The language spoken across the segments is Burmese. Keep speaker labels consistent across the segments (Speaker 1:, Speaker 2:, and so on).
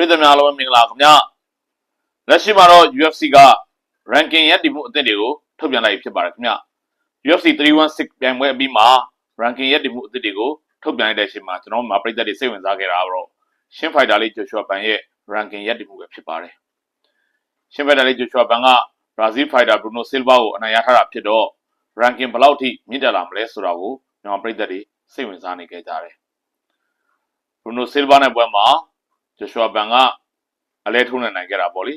Speaker 1: ပြည်သူများအားလုံးမင်္ဂလာခင်ဗျာလက်ရှိမှာတော့ UFC က ranking ရပ်တည်မှုအသစ်တွေကိုထုတ်ပြန်လိုက်ပြီဖြစ်ပါတယ်ခင်ဗျာ UFC 316ပြိုင်ပွဲအပြီးမှာ ranking ရပ်တည်မှုအသစ်တွေကိုထုတ်ပြန်လိုက်တဲ့အချိန်မှာကျွန်တော်တို့မှာပြည်သက်တွေစိတ်ဝင်စားခဲ့တာကတော့ရှင်းဖိုက်တာလေး Joshua Ban ရဲ့ ranking ရပ်တည်မှုပဲဖြစ်ပါတယ်ရှင်းဖိုက်တာလေး Joshua Ban က Brazil fighter Bruno Silva ကိုအနိုင်ရထားတာဖြစ်တော့ ranking ဘယ်လောက်ထိမြင့်တက်လာမလဲဆိုတာကိုကျွန်တော်ပြည်သက်တွေစိတ်ဝင်စားနေကြကြတယ် Bruno Silva နဲ့ပွဲမှာ Joshua Ban ကအလဲထိုးနိုင်နိုင်ခဲ့တာပေါ့လေ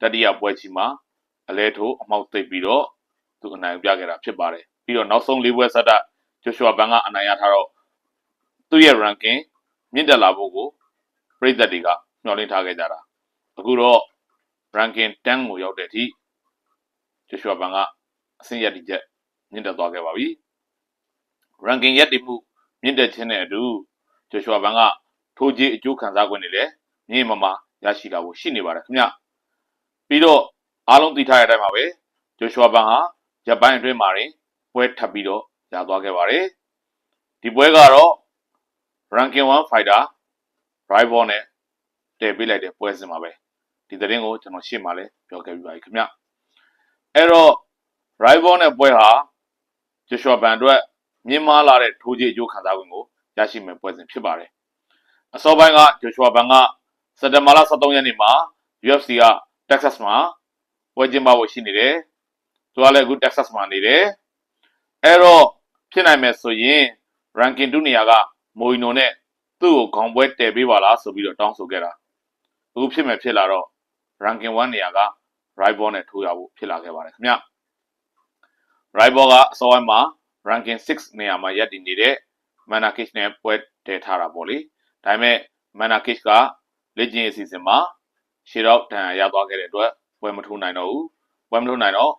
Speaker 1: တတိယပွဲချီမှာအလဲထိုးအမောက်သိပ်ပြီးတော့သူအနိုင်ပြခဲ့တာဖြစ်ပါတယ်ပြီးတော့နောက်ဆုံး၄ပွဲဆက်တာ Joshua Ban ကအနိုင်ရထားတော့သူ့ရဲ့ ranking မြင့်တက်လာဖို့ကိုပြည်သက်တွေကမျှော်လင့်ထားခဲ့ကြတာအခုတော့ ranking 10ကိုရောက်တဲ့အထိ Joshua Ban ကအဆင့်ရည်တည်ချက်မြင့်တက်သွားခဲ့ပါပြီ ranking ရက်တည်မှုမြင့်တက်ခြင်းနဲ့အတူ Joshua Ban ကထိုးကြီးအကျိုးခံစား권တွေလည်း မြေမမာရရှိတာကိုရှိနေပါတယ်ခင်ဗျပြီးတော့အားလုံးသိထားတဲ့အတိုင်းပါပဲ Joshua Ban ဟာဂျပန်အတွင်းမှာတွင်ပွဲထပ်ပြီးတော့ရသွားခဲ့ပါတယ်ဒီပွဲကတော့ ranking 1 fighter rival နဲ့တည်ပေးလိုက်တဲ့ပွဲစဉ်ပါပဲဒီသတင်းကိုကျွန်တော်ရှေ့မှာလည်းပြောခဲ့ပြီးပါပြီခင်ဗျအဲ့တော့ rival နဲ့ပွဲဟာ Joshua Ban အတွက်မြင့်မားလာတဲ့ထိုးကြီးအကျိုးခံစား권ကိုရရှိမယ်ပွဲစဉ်ဖြစ်ပါတယ်အစောပိုင်းက Joshua Ban က စက်တဘာလ23ရက်နေ့မှာ UFC က Texas မှာပွဲကျင်းပဖို့ရှိနေတယ်။သူကလည်းအခု Texas မှာနေတယ်။အဲ့တော့ဖြစ်နိုင်မယ်ဆိုရင် ranking 2နေရာကမိုအီနိုနဲ့သူ့ကိုခေါင်းပွဲတည်ပေးပါလားဆိုပြီးတော့တောင်းဆိုခဲ့တာ။အခုဖြစ်မယ်ဖြစ်လာတော့ ranking 1နေရာက rival နဲ့ထိုးရဖို့ဖြစ်လာခဲ့ပါတယ်ခင်ဗျ။ rival ကအစောပိုင်းမှာ ranking 6နေရာမှာရပ်တည်နေတဲ့ Manakis နဲ့ပွဲတည်ထားတာပေါ့လေ။ဒါပေမဲ့ Manakis က လေ့ကျင့်ရေးအစီအစဉ်မှာရှေ့တော့တန်ရသွားခဲ့တဲ့အတွက်ပွဲမထိုးနိုင်တော့ဘူးပွဲမထိုးနိုင်တော့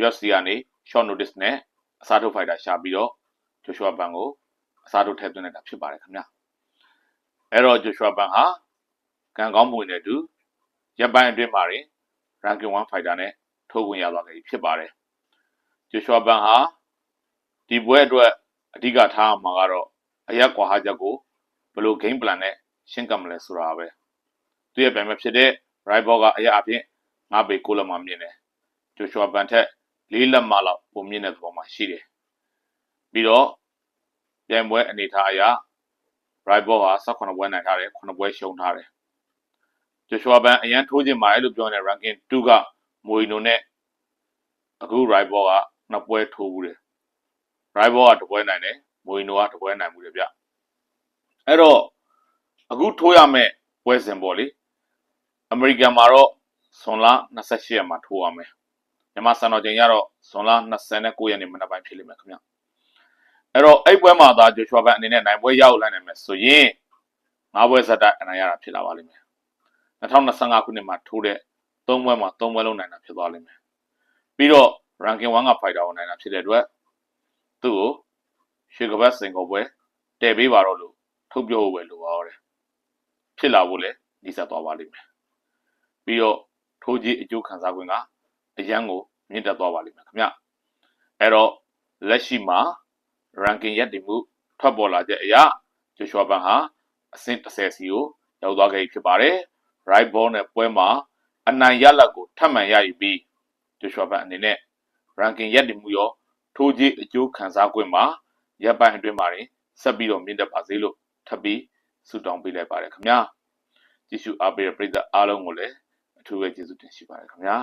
Speaker 1: UFC ကနေ short notice နဲ့အစားထိုးဖိုက်တာရှာပြီးတော့ Joshua Ban ကိုအစားထိုးထည့်သွင်းလိုက်တာဖြစ်ပါတယ်ခင်ဗျအဲ့တော့ Joshua Ban ဟာကံကောင်းမှုနဲ့အတူရပ်ပိုင်းအတွင်းမှာတွင် ranking 1 fighter နဲ့ထိုးဝင်ရသွားခဲ့ပြီဖြစ်ပါတယ် Joshua Ban ဟာဒီပွဲအတွက်အဓိကထားမှာကတော့အရက်ကွာဟာချက်ကိုဘယ်လို game plan နဲ့ ရှင်းကပ်မလဲဆိုတာပဲသူရဲ့ပြိုင်ပွဲဖြစ်တဲ့ rival ကအရာအဖြစ်ငါးပေကိုလက်မှမြင်တယ်ဂျိုရှွာဘန်ထက်လေးလက်မလောက်ပုံမြင့်တဲ့သဘောမှာရှိတယ်ပြီးတော့ပြိုင်ပွဲအနေထားအရ rival ဟာ18ပွဲနိုင်ထားတယ်9ပွဲရှုံးထားတယ်ဂျိုရှွာဘန်အရန်ထိုးခြင်းမှာအဲ့လိုပြောနေ ranking 2ကမွေနိုနဲ့အခု rival ကနှစ်ပွဲထိုးဘူးတယ် rival ကတပွဲနိုင်တယ်မွေနိုကတပွဲနိုင်မှုတယ်ဗျအဲ့တော့ အခုထိုးရမယ့်ပွဲစဉ်ပေါ့လေအမေရိကန်မှာတော့ဇွန်လ28ရက်မှာထိုးရမယ်မြန်မာစံတော်ချိန်ရတော့ဇွန်လ29ရက်နေ့မနက်ပိုင်းဖြစ်လိမ့်မယ်ခင်ဗျအဲ့တော့အဲ့ပွဲမှာသာဂျိုရှွာဘန်အနေနဲ့နိုင်ပွဲရောက်လာနိုင်မယ်ဆိုရင်ငါးပွဲဆက်တိုက်အနိုင်ရတာဖြစ်လာပါလိမ့်မယ်2025ခုနှစ်မှာထိုးတဲ့၃ပွဲမှာ၃ပွဲလုံးနိုင်တာဖြစ်သွားလိမ့်မယ်ပြီးတော့ ranking 1က fighter ကိုနိုင်တာဖြစ်တဲ့အတွက်သူ့ကိုရွှေကပတ်စင်ကိုပွဲတည်ပေးပါတော့လို့ထုတ်ပြောဖို့ပဲလိုပါတော့တယ် ဖြစ်လာဖို့လည်းနှိစက်သွားပါလိမ့်မယ်ပြီးတော့ထိုးကြီးအကျိုးခံစား권ကအရန်ကိုမြင့်တက်သွားပါလိမ့်မယ်ခင်ဗျအဲ့တော့လက်ရှိမှာ ranking ရက်တည်မှုထွက်ပေါ်လာတဲ့အရာဂျိုရှွာဘန်ဟာအဆင့်30စီကိုရောက်သွားခဲ့ပြီဖြစ်ပါတယ် right ball နဲ့ပွဲမှာအနိုင်ရလဒ်ကိုထပ်မံရယူပြီးဂျိုရှွာဘန်အနေနဲ့ ranking ရက်တည်မှုရောထိုးကြီးအကျိုးခံစား권မှာရပ်ပိုင်းအတွင်းမှာဆက်ပြီးတော့မြင့်တက်ပါစေလို့ထပ်ပြီး ဆုတောင်းပေးလိုက်ပါတယ်ခင်ဗျာကြည့်ရှုအားပေးတဲ့ပရိသတ်အားလုံးကိုလည်းအထူးပဲကျေးဇူးတင်ရှိပါတယ်ခင်ဗျာ